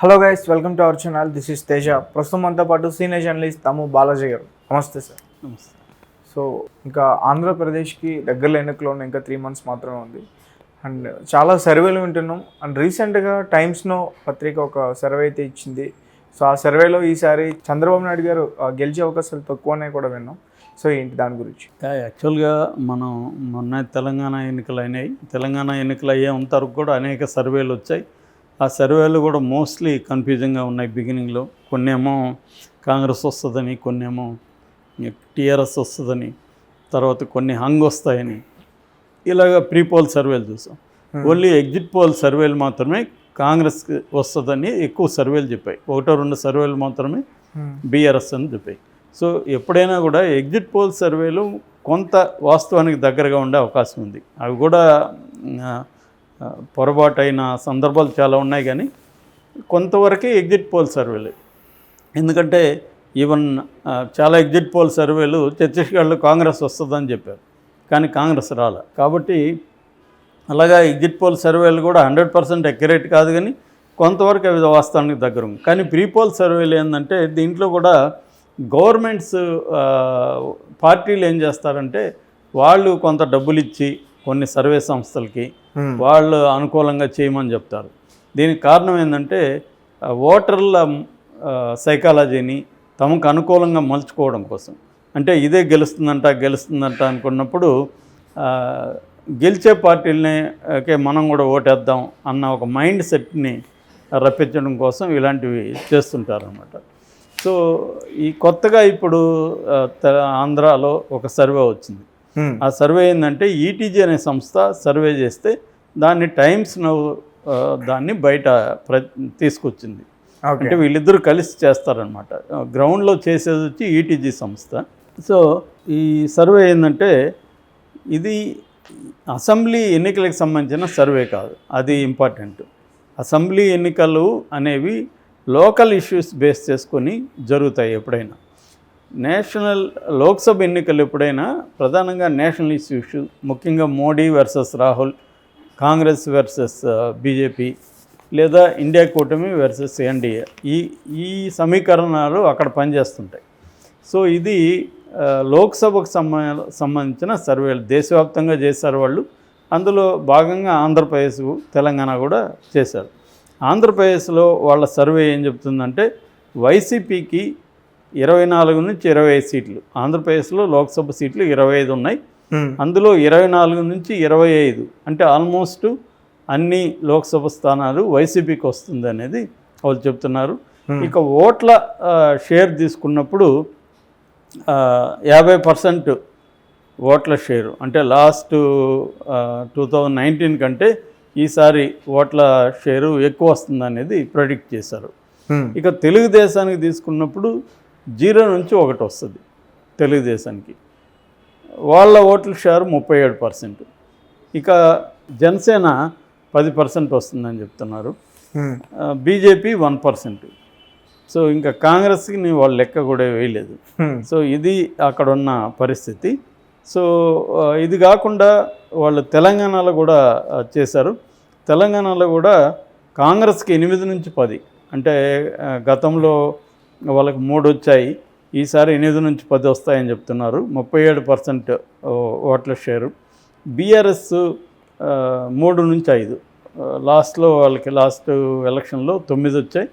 Hello guys welcome to our channel this is Teja ప్రస్తుతం మనతో పాటు సీనియర్ జర్నలిస్ట్ తమ్ము బాలాజీ గారు. నమస్తే సార్. సో ఇంకా ఆంధ్రప్రదేశ్కి దగ్గరలో ఎన్నికలు ఉన్నాయి. ఇంకా త్రీ మంత్స్ మాత్రమే ఉంది. అండ్ చాలా సర్వేలు వింటున్నాం. అండ్ రీసెంట్గా టైమ్స్నో పత్రిక ఒక సర్వే అయితే ఇచ్చింది. సో ఆ సర్వేలో ఈసారి చంద్రబాబు నాయుడు గారు గెలిచే అవకాశాలు తక్కువనే కూడా విన్నాం. సో ఏంటి దాని గురించి? యాక్చువల్గా మనం మొన్న తెలంగాణ ఎన్నికలు అయినాయి. తెలంగాణ ఎన్నికలు అయ్యేంత వరకు కూడా అనేక సర్వేలు వచ్చాయి. ఆ సర్వేలు కూడా మోస్ట్లీ కన్ఫ్యూజింగ్గా ఉన్నాయి బిగినింగ్లో. కొన్నేమో కాంగ్రెస్ వస్తుందని కొన్నేమో టీఆర్ఎస్ వస్తుందని తర్వాత కొన్ని హంగ్ వస్తాయని. ఇలాగ ప్రీ పోల్ సర్వేలు చూసాం. ఓన్లీ ఎగ్జిట్ పోల్ సర్వేలు మాత్రమే కాంగ్రెస్ వస్తుందని ఎక్కువ సర్వేలు చెప్పాయి. ఒకటో రెండు సర్వేలు మాత్రమే బీఆర్ఎస్ అని చెప్పాయి. సో ఎప్పుడైనా కూడా ఎగ్జిట్ పోల్ సర్వేలు కొంత వాస్తవానికి దగ్గరగా ఉండే అవకాశం ఉంది. అవి కూడా పొరపాటైన సందర్భాలు చాలా ఉన్నాయి కానీ కొంతవరకే ఎగ్జిట్ పోల్ సర్వేలు. ఎందుకంటే ఈవెన్ చాలా ఎగ్జిట్ పోల్ సర్వేలు ఛత్తీస్గఢ్లో కాంగ్రెస్ వస్తుందని చెప్పారు. కానీ కాంగ్రెస్ రాలే. కాబట్టి అలాగా ఎగ్జిట్ పోల్ సర్వేలు కూడా హండ్రెడ్ పర్సెంట్ అక్యురేట్ కాదు కానీ కొంతవరకు అవి వాస్తవానికి దగ్గర ఉంది. కానీ ప్రీ పోల్ సర్వేలు ఏంటంటే దీంట్లో కూడా గవర్నమెంట్స్ పార్టీలు ఏం చేస్తారంటే వాళ్ళు కొంత డబ్బులు ఇచ్చి కొన్ని సర్వే సంస్థలకి వాళ్ళు అనుకూలంగా చేయమని చెప్తారు. దీనికి కారణం ఏంటంటే ఓటర్ల సైకాలజీని తమకు అనుకూలంగా మలుచుకోవడం కోసం. అంటే ఇదే గెలుస్తుందంట గెలుస్తుందంట అనుకున్నప్పుడు గెలిచే పార్టీలనే మనం కూడా ఓటేద్దాం అన్న ఒక మైండ్ సెట్ని రప్పించడం కోసం ఇలాంటివి చేస్తుంటారన్నమాట. సో ఈ కొత్తగా ఇప్పుడు ఆంధ్రాలో ఒక సర్వే వచ్చింది. ఆ సర్వే ఏంటంటే ఈటీజీ అనే సంస్థ సర్వే చేస్తే దాన్ని టైమ్స్ నవ్ ఆ, దాన్ని బయట ప్ర తీసుకొచ్చింది. అంటే వీళ్ళిద్దరూ కలిసి చేస్తారనమాట గ్రౌండ్లో చేసేది వచ్చి ఈటీజీ సంస్థ. సో ఈ సర్వే ఏంటంటే ఇది అసెంబ్లీ ఎన్నికలకు సంబంధించిన సర్వే కాదు. అది ఇంపార్టెంట్. అసెంబ్లీ ఎన్నికలు అనేవి లోకల్ ఇష్యూస్ బేస్ చేసుకొని జరుగుతాయి ఎప్పుడైనా. నేషనల్ లోక్సభ ఎన్నికలు ఎప్పుడైనా ప్రధానంగా నేషనల్ ఇష్యూస్ ముఖ్యంగా Modi versus Rahul Congress versus BJP లేదా ఇండియా కూటమి వర్సెస్ ఎన్డీఏ ఈ ఈ సమీకరణాలు అక్కడ పనిచేస్తుంటాయి. సో ఇది లోక్సభకు సంబంధించిన సర్వేలు దేశవ్యాప్తంగా చేశారు వాళ్ళు. అందులో భాగంగా ఆంధ్రప్రదేశ్ తెలంగాణ కూడా చేశారు. ఆంధ్రప్రదేశ్లో వాళ్ళ సర్వే ఏం చెప్తుందంటే వైసీపీకి ఇరవై నాలుగు నుంచి ఇరవై ఐదు సీట్లు. ఆంధ్రప్రదేశ్లో లోక్సభ సీట్లు ఇరవై ఐదు ఉన్నాయి. అందులో ఇరవై నాలుగు నుంచి ఇరవై ఐదు అంటే ఆల్మోస్ట్ అన్ని లోక్సభ స్థానాలు వైసీపీకి వస్తుంది అనేది వాళ్ళు చెప్తున్నారు. ఇక ఓట్ల షేర్ తీసుకున్నప్పుడు యాభై పర్సెంట్ ఓట్ల షేరు. అంటే లాస్ట్ టూ థౌజండ్ నైన్టీన్ కంటే ఈసారి ఓట్ల షేరు ఎక్కువ వస్తుంది అనేది ప్రెడిక్ట్ చేశారు. ఇక తెలుగుదేశానికి తీసుకున్నప్పుడు జీరో నుంచి ఒకటి వస్తుంది తెలుగుదేశానికి. వాళ్ళ ఓట్ల షేర్ ముప్పై ఏడు పర్సెంట్. ఇక జనసేన పది పర్సెంట్ వస్తుందని చెప్తున్నారు. BJP one percent. సో ఇంకా కాంగ్రెస్కి వాళ్ళ లెక్క కూడా వేయలేదు. సో ఇది అక్కడ ఉన్న పరిస్థితి. సో ఇది కాకుండా వాళ్ళు తెలంగాణలో కూడా చేశారు. తెలంగాణలో కూడా కాంగ్రెస్కి ఎనిమిది నుంచి పది. అంటే గతంలో వాళ్ళకి మూడు వచ్చాయి. ఈసారి ఎనిమిది నుంచి పది వస్తాయని చెప్తున్నారు. ముప్పై ఏడు పర్సెంట్ ఓట్ల షేరు. బీఆర్ఎస్ మూడు నుంచి ఐదు. లాస్ట్లో వాళ్ళకి లాస్ట్ ఎలక్షన్లో తొమ్మిది వచ్చాయి.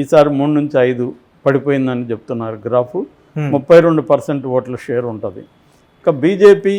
ఈసారి మూడు నుంచి ఐదు పడిపోయిందని చెప్తున్నారు గ్రాఫ్. ముప్పై రెండు పర్సెంట్ ఓట్ల షేర్ ఉంటుంది. ఇక బీజేపీ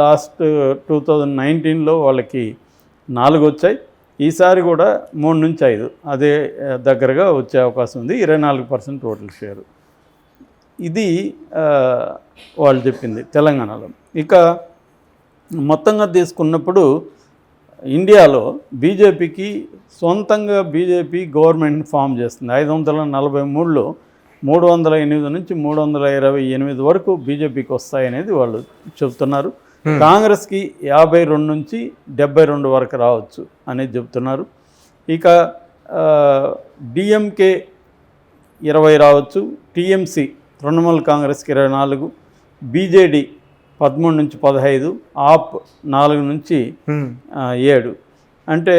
లాస్ట్ టూ థౌజండ్ నైన్టీన్లో వాళ్ళకి నాలుగు వచ్చాయి. ఈసారి కూడా మూడు నుంచి ఐదు. అదే దగ్గరగా వచ్చే అవకాశం ఉంది. ఇరవై నాలుగు పర్సెంట్ టోటల్ షేరు. ఇది వాళ్ళు చెప్పింది తెలంగాణలో. ఇక మొత్తంగా తీసుకున్నప్పుడు ఇండియాలో బీజేపీకి సొంతంగా బీజేపీ గవర్నమెంట్ ఫామ్ చేస్తుంది. ఐదు వందల నలభై మూడులో మూడు వందల ఎనిమిది నుంచి మూడు వందల ఇరవై ఎనిమిది వరకు బీజేపీకి వస్తాయనేది వాళ్ళు చెబుతున్నారు. కాంగ్రెస్కి యాభై రెండు నుంచి డెబ్బై రెండు వరకు రావచ్చు అనేది చెబుతున్నారు ఇక డిఎంకే ఇరవై రావచ్చు టీఎంసీ తృణమూల్ కాంగ్రెస్కి ఇరవై నాలుగు బీజేడీ పదమూడు నుంచి పదహైదు ఆప్ నాలుగు నుంచి ఆ, ఏడు. అంటే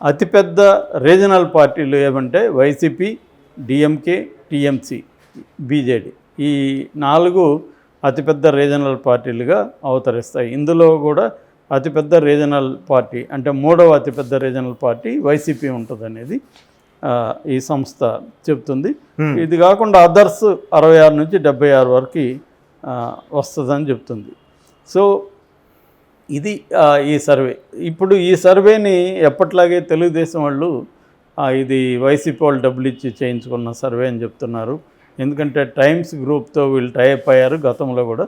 అతిపెద్ద రీజనల్ పార్టీలు ఏమంటే వైసీపీ డిఎంకే టీఎంసీ బీజేడీ. ఈ నాలుగు అతిపెద్ద రీజనల్ పార్టీలుగా అవతరిస్తాయి. ఇందులో కూడా అతిపెద్ద రీజనల్ పార్టీ అంటే మూడవ అతిపెద్ద రీజనల్ పార్టీ వైసీపీ ఉంటుంది అనేది ఈ సంస్థ చెప్తుంది. ఇది కాకుండా అదర్స్ అరవై ఆరు నుంచి డెబ్బై ఆరు వరకు వస్తుందని చెప్తుంది. సో ఇది ఈ సర్వే. ఇప్పుడు ఈ సర్వేని ఎప్పట్లాగే తెలుగుదేశం వాళ్ళు ఇది వైసీపీ వాళ్ళు డబ్బులు ఇచ్చి చేయించుకున్న సర్వే అని చెప్తున్నారు. ఎందుకంటే టైమ్స్ గ్రూప్తో వీళ్ళు టైప్ అయ్యారు. గతంలో కూడా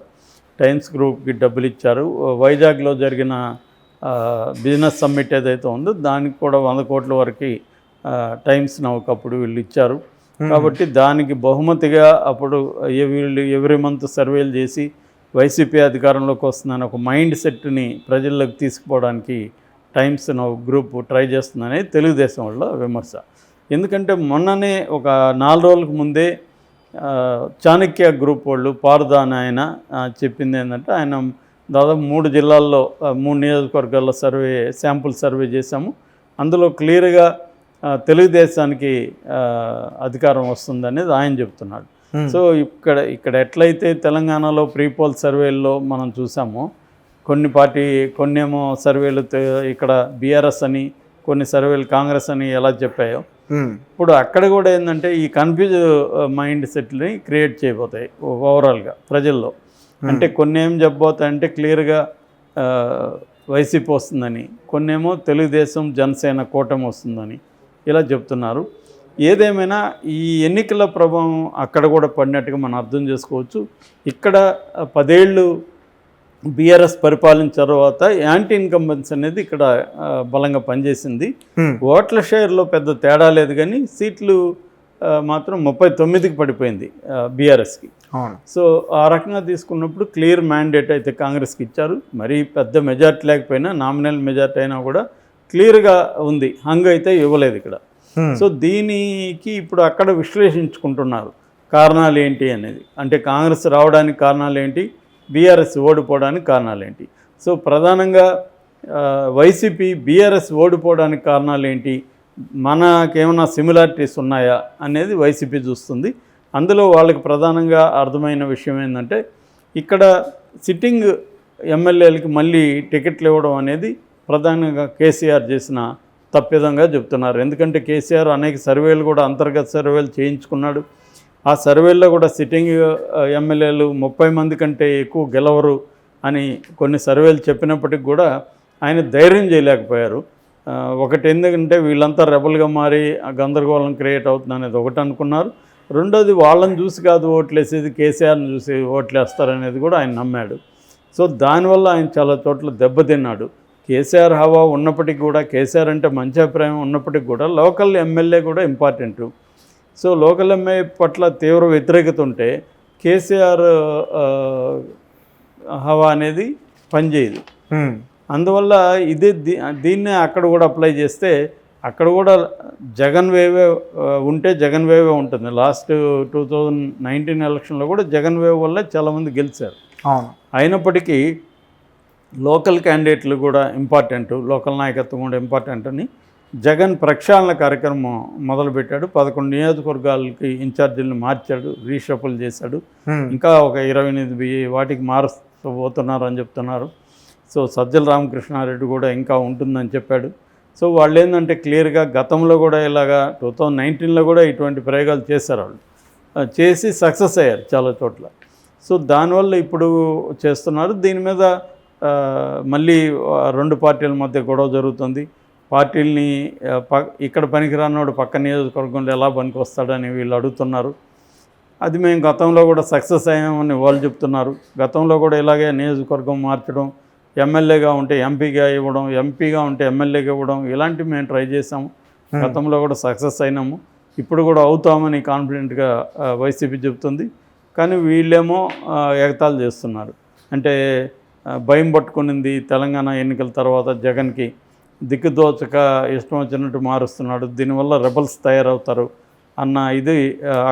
టైమ్స్ గ్రూప్కి డబ్బులు ఇచ్చారు. వైజాగ్లో జరిగిన బిజినెస్ సమ్మిట్ ఏదైతే ఉందో దానికి కూడా వంద కోట్ల వరకు టైమ్స్ నవ్వుకప్పుడు వీళ్ళు ఇచ్చారు. కాబట్టి దానికి బహుమతిగా అప్పుడు వీళ్ళు ఎవ్రీ మంత్ సర్వేలు చేసి వైసీపీ అధికారంలోకి వస్తుందని ఒక మైండ్ సెట్ని ప్రజల్లోకి తీసుకుపోవడానికి టైమ్స్ నౌ గ్రూప్ ట్రై చేస్తుందని తెలుగుదేశం వాళ్ళ విమర్శ. ఎందుకంటే మొన్ననే ఒక నాలుగు రోజులకు ముందే చాణక్య గ్రూప్ వాళ్ళు పారుదాని ఆయన చెప్పింది ఏంటంటే ఆయన దాదాపు మూడు జిల్లాల్లో మూడు నియోజకవర్గాల్లో సర్వే శాంపుల్ సర్వే చేశాము అందులో క్లియర్గా తెలుగుదేశానికి అధికారం వస్తుందనేది ఆయన చెప్తున్నాడు సో ఇక్కడ ఇక్కడ ఎట్లయితే తెలంగాణలో ప్రీపోల్ సర్వేల్లో మనం చూసామో కొన్ని పార్టీ కొన్నేమో సర్వేలు ఇక్కడ బీఆర్ఎస్ అని కొన్ని సర్వేలు కాంగ్రెస్ అని ఎలా చెప్పాయో. ఇప్పుడు అక్కడ కూడా ఏంటంటే ఈ కన్ఫ్యూజ్ మైండ్ సెట్ని క్రియేట్ చేయబోతాయి ఓవరాల్గా ప్రజల్లో. అంటే కొన్ని ఏం చెప్పబోతాయి అంటే క్లియర్గా వైసీపీ వస్తుందని కొన్నేమో తెలుగుదేశం జనసేన కూటమి వస్తుందని ఇలా చెప్తున్నారు. ఏదేమైనా ఈ ఎన్నికల ప్రభావం అక్కడ కూడా పడినట్టుగా మనం అర్థం చేసుకోవచ్చు. ఇక్కడ పదేళ్ళు బీఆర్ఎస్ పరిపాలన తర్వాత యాంటీ ఇన్కంబెన్స్ అనేది ఇక్కడ బలంగా పనిచేసింది. ఓట్ల షేర్లో పెద్ద తేడా లేదు కానీ సీట్లు మాత్రం ముప్పై తొమ్మిదికి పడిపోయింది బీఆర్ఎస్కి. సో ఆ రకంగా తీసుకున్నప్పుడు క్లియర్ మ్యాండేట్ అయితే కాంగ్రెస్కి ఇచ్చారు. మరీ పెద్ద మెజార్టీ లేకపోయినా నామినల్ మెజార్టీ అయినా కూడా క్లియర్గా ఉంది. హంగ్ అయితే ఇవ్వలేదు ఇక్కడ. సో దీనికి ఇప్పుడు అక్కడ విశ్లేషించుకుంటున్నారు కారణాలు ఏంటి అనేది. అంటే కాంగ్రెస్ రావడానికి కారణాలు ఏంటి? బీఆర్ఎస్ ఓడిపోవడానికి కారణాలు ఏంటి సో ప్రధానంగా వైసీపీ బీఆర్ఎస్ ఓడిపోవడానికి కారణాలు ఏంటి మనకేమైనా సిమిలారిటీస్ ఉన్నాయా అనేది వైసీపీ చూస్తుంది. అందులో వాళ్ళకి ప్రధానంగా అర్థమైన విషయం ఏంటంటే ఇక్కడ సిట్టింగ్ ఎమ్మెల్యేలకి మళ్ళీ టికెట్లు ఇవ్వడం అనేది ప్రధానంగా కేసీఆర్ చేసిన తప్పిదంగా చెప్తున్నారు. ఎందుకంటే కేసీఆర్ అనేక సర్వేలు కూడా అంతర్గత సర్వేలు చేయించుకున్నాడు. ఆ సర్వేల్లో కూడా సిట్టింగ్ ఎమ్మెల్యేలు ముప్పై మంది కంటే ఎక్కువ గెలవరు అని కొన్ని సర్వేలు చెప్పినప్పటికి కూడా ఆయన ధైర్యం చేయలేకపోయారు. ఒకటి ఎందుకంటే వీళ్ళంతా రెబల్గా మారి ఆ గందరగోళం క్రియేట్ అవుతుంది అనేది ఒకటి అనుకున్నారు. రెండోది వాళ్ళని చూసి కాదు ఓట్లేసేది కేసీఆర్ని చూసి ఓట్లేస్తారనేది కూడా ఆయన నమ్మాడు. సో దానివల్ల ఆయన చాలా చోట్ల దెబ్బతిన్నాడు. కేసీఆర్ హవా ఉన్నప్పటికీ కూడా కేసీఆర్ అంటే మంచి అభిప్రాయం ఉన్నప్పటికీ కూడా లోకల్ ఎమ్మెల్యే కూడా ఇంపార్టెంట్. సో లోకల్ ఎమ్మెల్యే పట్ల తీవ్ర వ్యతిరేకత ఉంటే కేసీఆర్ హవా అనేది పనిచేయదు. అందువల్ల ఇదే దీ- దీన్నే అక్కడ కూడా అప్లై చేస్తే అక్కడ కూడా జగన్ వేవే ఉంటే జగన్ వేవే ఉంటుంది. లాస్ట్ టూ థౌజండ్ నైన్టీన్ ఎలక్షన్లో కూడా జగన్ వేవ్ వల్ల చాలామంది గెలిచారు. అవును. అయినప్పటికీ లోకల్ క్యాండిడేట్లు కూడా ఇంపార్టెంట్ లోకల్ నాయకత్వం కూడా ఇంపార్టెంట్ అని జగన్ ప్రక్షాళన కార్యక్రమం మొదలుపెట్టాడు. పదకొండు నియోజకవర్గాలకి ఇన్ఛార్జీలను మార్చాడు రీషఫుల్ చేశాడు. ఇంకా ఒక ఇరవై ఎనిమిది వాటికి మారుస్తూ అని చెప్తున్నారు. సో సజ్జల రామకృష్ణారెడ్డి కూడా ఇంకా ఉంటుందని చెప్పాడు. సో వాళ్ళు ఏంటంటే క్లియర్గా గతంలో కూడా ఇలాగా టూ థౌజండ్ నైన్టీన్లో కూడా ఇటువంటి ప్రయోగాలు చేశారు వాళ్ళు. చేసి సక్సెస్ అయ్యారు చాలా చోట్ల. సో దానివల్ల ఇప్పుడు చేస్తున్నారు. దీని మీద మళ్ళీ రెండు పార్టీల మధ్య గొడవ జరుగుతుంది. పార్టీల్ని ప ఇక్కడ పనికిరానోడు పక్క నియోజకవర్గంలో ఎలా పనికి వస్తాడని వీళ్ళు అడుగుతున్నారు. అది మేము గతంలో కూడా సక్సెస్ అయ్యామని వాళ్ళు చెప్తున్నారు. గతంలో కూడా ఇలాగే నియోజకవర్గం మార్చడం ఎమ్మెల్యేగా ఉంటే ఎంపీగా ఇవ్వడం ఎంపీగా ఉంటే ఎమ్మెల్యేగా ఇవ్వడం ఇలాంటివి మేము ట్రై చేసాము గతంలో కూడా సక్సెస్ అయినాము. ఇప్పుడు కూడా అవుతామని కాన్ఫిడెంట్గా వైసీపీ చెబుతుంది కానీ వీళ్ళేమో ఆ, ఎగతాళి చేస్తున్నారు. అంటే భయం పట్టుకునింది తెలంగాణ ఎన్నికల తర్వాత జగన్కి. దిక్కుదోచక ఇష్టం వచ్చినట్టు మారుస్తున్నాడు. దీనివల్ల రెబల్స్ తయారవుతారు అన్న ఇది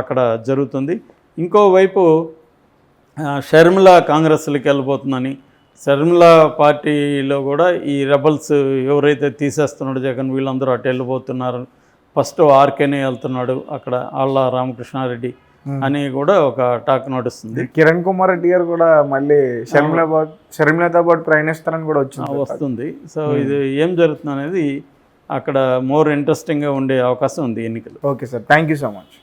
అక్కడ జరుగుతుంది. ఇంకోవైపు ఆ, షర్మిల వెళ్ళిపోతుందని శర్మిల పార్టీలో కూడా ఈ రెబల్స్ ఎవరైతే తీసేస్తున్నాడో జగన్ వీళ్ళందరూ అటు వెళ్ళిపోతున్నారు ఫస్ట్ ఆర్కేనే వెళ్తున్నాడు అక్కడ ఆళ్ళ రామకృష్ణారెడ్డి. అని కూడా ఒక టాక్ నడుస్తుంది కిరణ్ కుమార్ రెడ్డి గారు కూడా మళ్ళీ షర్మిలాబాద్ షర్మిలతో పాటు ప్రయాణిస్తారని కూడా వచ్చింది. వస్తుంది. సో ఇది ఏం జరుగుతుంది అనేది అక్కడ మోర్ ఇంట్రెస్టింగ్గా ఉండే అవకాశం ఉంది ఎన్నికలు. Okay sir thank you so much